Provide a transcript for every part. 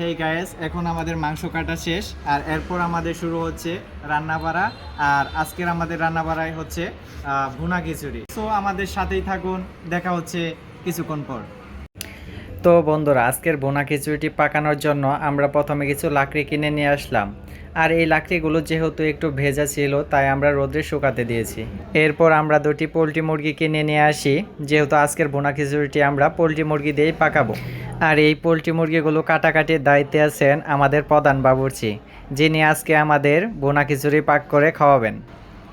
হেই guys এখন আমাদের মাংস কাটা শেষ, আর এরপর আমাদের শুরু হচ্ছে রান্নাবাড়া, আর আজকের আমাদের রান্না বাড়াই হচ্ছে ভুনা খিচুড়ি। সো আমাদের সাথেই থাকুন, দেখা হচ্ছে কিছুক্ষণ পর। তো বন্ধুরা, আজকের বোনা খিচুড়িটি পাকানোর জন্য আমরা প্রথমে কিছু লাকড়ি কিনে নিয়ে আসলাম। আর এই লাকড়িগুলো যেহেতু একটু ভেজা ছিল, তাই আমরা রোদ্রে শুকাতে দিয়েছি। এরপর আমরা দুটি পোলট্রি মুরগি কিনে নিয়ে আসি। যেহেতু আজকের বোনা খিচুড়িটি আমরা পোলট্রি মুরগি দিয়েই পাকাবো। আর এই পোলট্রি মুরগিগুলো কাটাকাটির দায়িত্বে আছেন আমাদের প্রধান বাবুর্চি, যিনি আজকে আমাদের বোনা খিচুড়ি পাক করে খাওয়াবেন।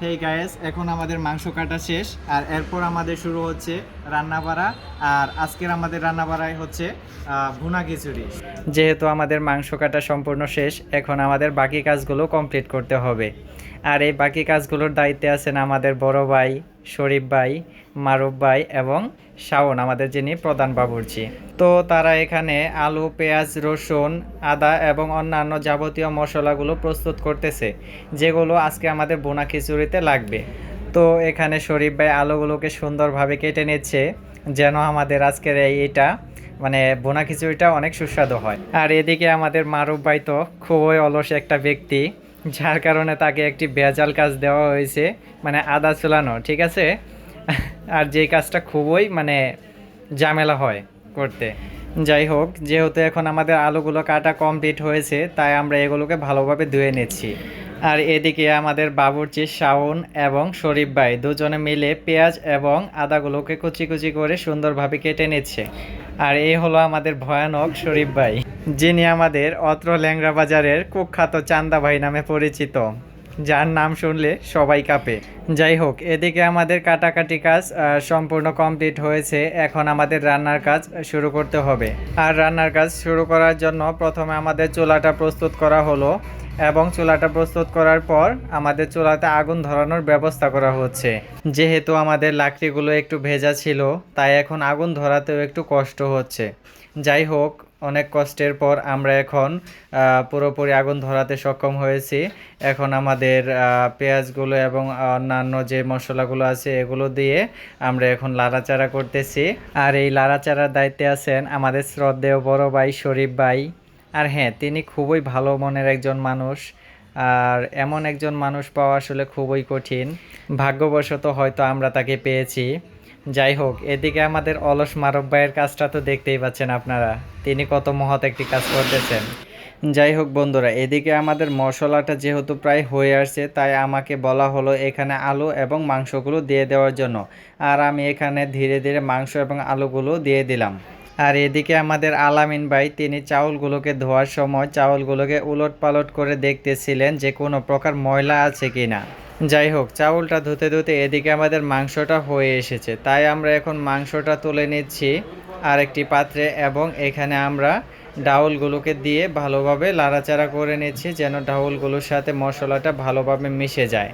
হেই গায়েস এখন আমাদের মাংস কাটা শেষ। আর এরপর আমাদের শুরু হচ্ছে রান্না বাড়া আর আজকের আমাদের রান্না বাড়াই হচ্ছে ভুনা খিচুড়ি। যেহেতু আমাদের মাংস কাটা সম্পূর্ণ শেষ, এখন আমাদের বাকি কাজগুলো কমপ্লিট করতে হবে। আর এই বাকি কাজগুলোর দায়িত্বে আছেন আমাদের বড় ভাই, শরীফ ভাই, মারুফ ভাই এবং শাওন, আমাদের যিনি প্রধান বাবুর্চি। তো তারা এখানে আলু, পেঁয়াজ, রসুন, আদা এবং অন্যান্য যাবতীয় মশলাগুলো প্রস্তুত করতেছে, যেগুলো আজকে আমাদের বোনা খিচুড়িতে লাগবে। তো এখানে শরীফ ভাই আলুগুলোকে সুন্দরভাবে কেটে নিচ্ছে, যেন আমাদের আজকের এই এটা মানে বোনা খিচুড়িটা অনেক সুস্বাদু হয়। আর এদিকে আমাদের মারুফ ভাই তো খুবই অলস একটা ব্যক্তি, যার কারণে তাকে একটি ভেজাল কাজ দেওয়া হয়েছে মানে আদা চুলানো ঠিক আছে? আর যেই কাজটা খুবই মানে ঝামেলা হয় করতে। যাই হোক, যেহেতু এখন আমাদের আলুগুলো কাটা কমপ্লিট হয়েছে, তাই আমরা এগুলোকে ভালোভাবে ধুয়ে নিচ্ছি। আর এদিকে আমাদের বাবুর্চি, শাওন এবং শরীফ ভাই দুজনে মিলে পেঁয়াজ এবং আদাগুলোকে কুচি কুচি করে সুন্দরভাবে কেটে নিচ্ছে। আর এই হলো আমাদের ভয়ানক শরীফ ভাই, যিনি আমাদের অত্র ল্যাংরা বাজারের কুখ্যাত চান্দা ভাই নামে পরিচিত। যার নাম শুনলে সবাই কাঁপে। যাই হোক, এদিকে আমাদের কাটাকাটি কাজ সম্পূর্ণ কমপ্লিট হয়েছে। এখন আমাদের রান্নার কাজ শুরু করতে হবে। আর রান্নার কাজ শুরু করার জন্য প্রথমে আমাদের চুলাটা প্রস্তুত করা হলো এবং চুলাটা প্রস্তুত করার পর আমাদের চুলাতে আগুন ধরানোর ব্যবস্থা করা হচ্ছে। যেহেতু আমাদের লাকড়িগুলো একটু ভেজা ছিল, তাই এখন আগুন ধরাতেও একটু কষ্ট হচ্ছে। যাই হোক অনেক কষ্টের পর আমরা এখন পুরোপুরি আগুন ধরাতে সক্ষম হয়েছি। এখন আমাদের পেঁয়াজগুলো এবং অন্যান্য যে মশলাগুলো আছে এগুলো দিয়ে আমরা এখন লাড়াচাড়া করতেছি। আর এই লাড়াচাড়ার দায়িত্বে আছেন আমাদের শ্রদ্ধেয় বড় ভাই শরীফ ভাই। আর হ্যাঁ তিনি খুবই ভালো মনের একজন মানুষ। আর এমন একজন মানুষ পাওয়া আসলে খুবই কঠিন। ভাগ্যবশত হয়তো আমরা তাকে পেয়েছি। যাই হোক এদিকে আমাদের অলস মারব ভাইয়ের কাজটা তো দেখতেই পাচ্ছেন আপনারা। তিনি কত মহৎ একটি কাজ করতেছেন। যাই হোক বন্ধুরা, এদিকে আমাদের মশলাটা যেহেতু প্রায় হয়ে আসছে, তাই আমাকে বলা হলো এখানে আলু এবং মাংসগুলো দিয়ে দেওয়ার জন্য। আর আমি এখানে ধীরে ধীরে মাংস এবং আলুগুলো দিয়ে দিলাম। আর এদিকে আমাদের আলামিন ভাই, তিনি চাউলগুলোকে ধোয়ার সময় চাউলগুলোকে উলট পালট করে দেখতেছিলেন যে কোনো প্রকার ময়লা আছে কিনা। যাই হোক চাউলটা ধুতে ধুতে এদিকে আমাদের মাংসটা হয়ে এসেছে। তাই আমরা এখন মাংসটা তুলে নিচ্ছি আরেকটি পাত্রে এবং এখানে আমরা ডাউলগুলোকে দিয়ে ভালোভাবে লাড়াচাড়া করে নিচ্ছি যেন ডাউলগুলোর সাথে মশলাটা ভালোভাবে মিশে যায়,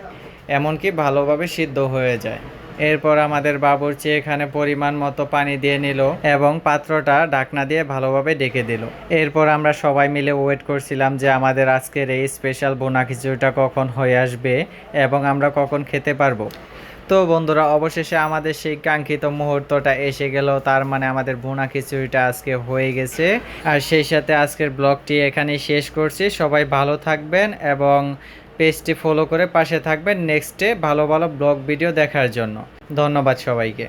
এমনকি ভালোভাবে সিদ্ধ হয়ে যায়। এরপর আমাদের বাবুর্চি এখানে পরিমাণ মতো পানি দিয়ে নিল এবং পাত্রটা ঢাকনা দিয়ে ভালোভাবে ডেকে দিল। এরপর আমরা সবাই মিলে ওয়েট করছিলাম যে আমাদের আজকের এই স্পেশাল বোনা খিচুড়িটা কখন হয়ে আসবে এবং আমরা কখন খেতে পারব। তো বন্ধুরা, অবশেষে আমাদের সেই কাঙ্ক্ষিত মুহূর্তটা এসে গেল। তার মানে আমাদের বোনা খিচুড়িটা আজকে হয়ে গেছে। আর সেই সাথে আজকের ব্লগটি এখানেই শেষ করছি। সবাই ভালো থাকবেন এবং পেজটি ফলো করে পাশে থাকবেন নেক্সটে ভালো ভালো ব্লগ ভিডিও দেখার জন্য। ধন্যবাদ সবাইকে।